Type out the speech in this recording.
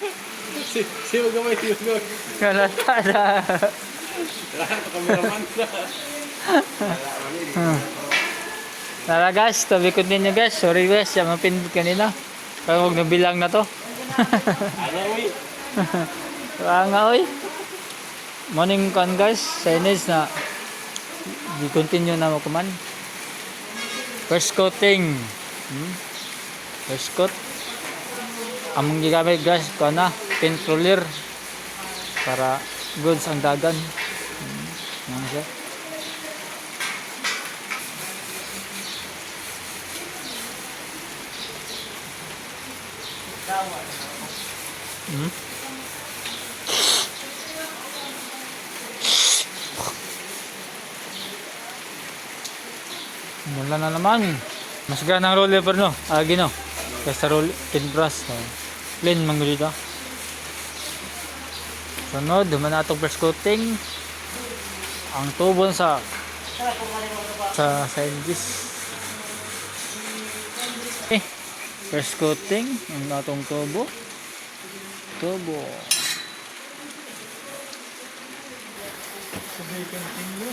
Si, si Magamay, si Magamay. Kalata na. Lahat, kameraman na. Tara guys, be continue guys. Sorry guys, yung mga pindot kanina. Kaya huwag nabilang na to. Ano, uy? Kaya nga oy. Morning kan guys, Chinese na di-continue na mo kuman. First coating. Hmm? First coat. Among gigamit guys, ko na, paint roller para goods ang dagan. Hmm. Yan siya. Hmm? Wala na naman. Mas ganang roller pa no. Agi no. Kaysa roll pin brush. No. Plain man dito. Sunod, duman na itong first coating. Ang tubo sa sa sandwich. Eh, first coating. Ang atong tubo. Tubo. Sabay continue.